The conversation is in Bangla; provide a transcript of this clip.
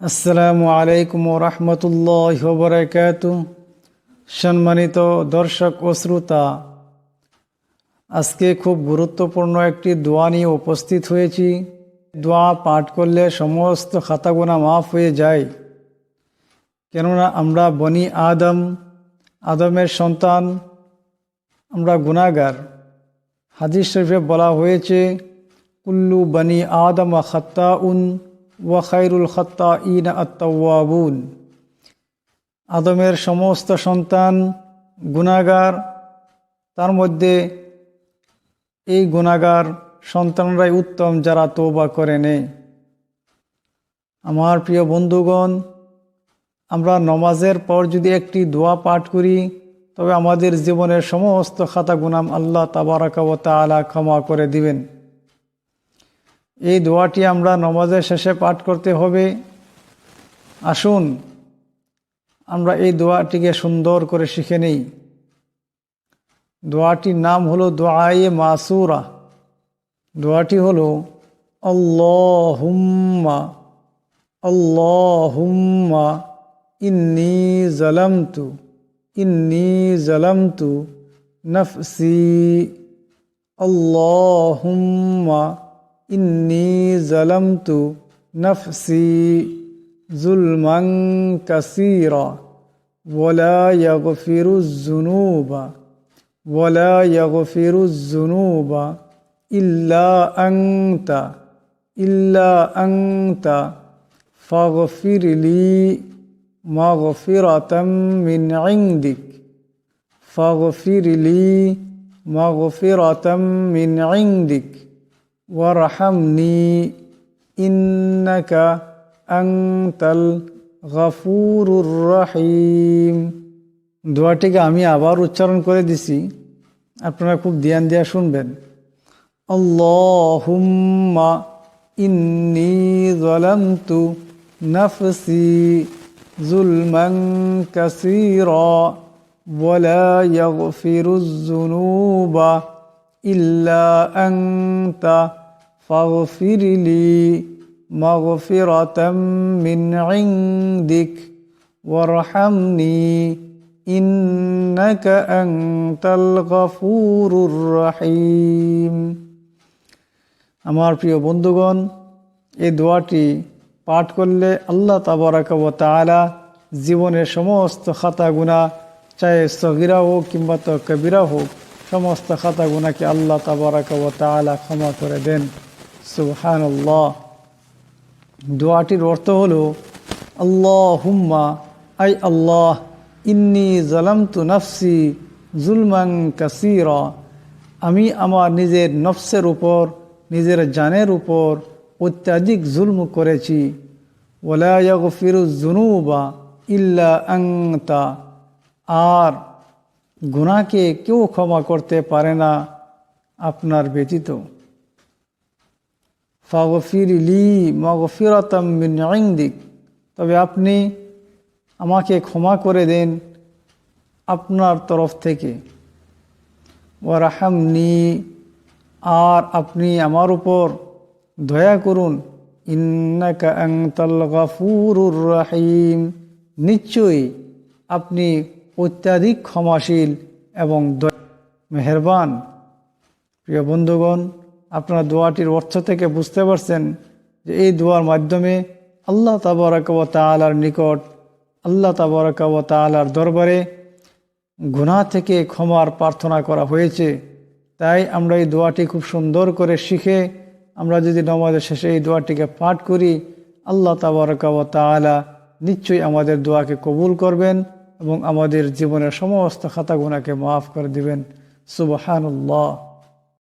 আসসালামু আলাইকুম রহমতুল্লাহ বরকাত সম্মানিত দর্শক ও শ্রোতা, আজকে খুব গুরুত্বপূর্ণ একটি দোয়া নিয়ে উপস্থিত হয়েছি। দোয়া পাঠ করলে সমস্ত খাতাগোনা মাফ হয়ে যায়। কেননা আমরা বনি আদম, আদমের সন্তান, আমরা গুণাগার হাদিস শরীফে বলা হয়েছে, কুল্লু বনি আদম খাত্তা উন ওয়া খাইরুল খত্তা ইন আত্মাবুন আদমের সমস্ত সন্তান গুণাগার তার মধ্যে এই গুণাগার সন্তানরাই উত্তম যারা তোবা করে নেয় আমার প্রিয় বন্ধুগণ, আমরা নমাজের পর যদি একটি দোয়া পাঠ করি, তবে আমাদের জীবনের সমস্ত খাতা গুনাম আল্লাহ তাবারাকা ও তালা ক্ষমা করে দিবেন। এই দোয়াটি আমরা নমাজের শেষে পাঠ করতে হবে। আসুন, আমরা এই দোয়াটিকে সুন্দর করে শিখে নেই। দোয়াটির নাম হলো দোয়ায়ে মাসুরা। দোয়াটি হলো, আল্লাহুম্মা আল্লাহুম্মা ইন্নি জলমতু ইন্নি জলমতু নফসি, আল্লাহুম্মা ইন্নি জলমতু নফসি জুলমং কসির ওলা ইয়গফিরু জুনুবা ওলা ইয়গফিরু জুনুবা ইল্লা আংতা ইল্লা আংতা ফাগফিরলি মাগফিরাতাম মিন ইংদিক ফাগফিরলি মাগফিরাতাম মিন ইংদিক من عندك وارحمني إنك أنت الغفور الرحيم দোয়াটিকে আমি আবার উচ্চারণ করে দিছি আপনারা খুব ধ্যান দিয়া শুনবেন আল্লাহুম্মা ইন্নি ظلمت نفسي ظلما كثيرا ولا يغفر الذنوب إلا أنت فاغفر لي مغفرة من عندك وارحمني إنك أنت الغفور الرحيم আমার প্রিয় বন্ধুগণ এই দোয়াটি পাঠ করলে আল্লাহ তাবারাক ও তালা জীবনের সমস্ত খাতা গুণা চাহে সগিরা হোক কিংবা তো কবিরা হোক সমস্ত খাতা গুণাকে আল্লাহ তাবারাক ও তালা ক্ষমা করে দেন সুবহান আল্লাহ দোয়াটির অর্থ হলো আল্লাহ হুম্মা আই আল্লাহ, ইন্নি জালামতু নফসি জুলমাং কাসিরা। আমি আমার নিজের নফসের উপর, নিজের জানের উপর অত্যাধিক জুলম করেছি। ওলায়গ ফিরুজ জুনুবা ইল্লা আংতা আর গুনাকে কেউ ক্ষমা করতে পারে না আপনার ব্যতীত। ফাগফির লি মগফিরতম ইংদিক তবে আপনি আমাকে ক্ষমা করে দেন আপনার তরফ থেকে। ওয়ারাহামনি, আর আপনি আমার উপর দয়া করুন। ইন্নাকা আংতাল গাফুরুর রাহিম। নিশ্চয়ই আপনি অত্যাধিক ক্ষমাশীল এবং মেহরবান। প্রিয় বন্ধুগণ আপনারা দোয়াটির অর্থ থেকে বুঝতে পারছেন যে এই দোয়ার মাধ্যমে আল্লাহ তাবরাক তালার নিকট, আল্লাহ তাবরাক তালার দরবারে গুনাহ থেকে ক্ষমার প্রার্থনা করা হয়েছে। তাই আমরা এই দোয়াটি খুব সুন্দর করে শিখে আমরা যদি নমাজের শেষে এই দোয়াটিকে পাঠ করি, আল্লাহ তাবরাক তালা নিশ্চয়ই আমাদের দোয়াকে কবুল করবেন এবং আমাদের জীবনের সমস্ত খাতা গুণাকে মাফ করে দিবেন। সুবহানুল্লাহ।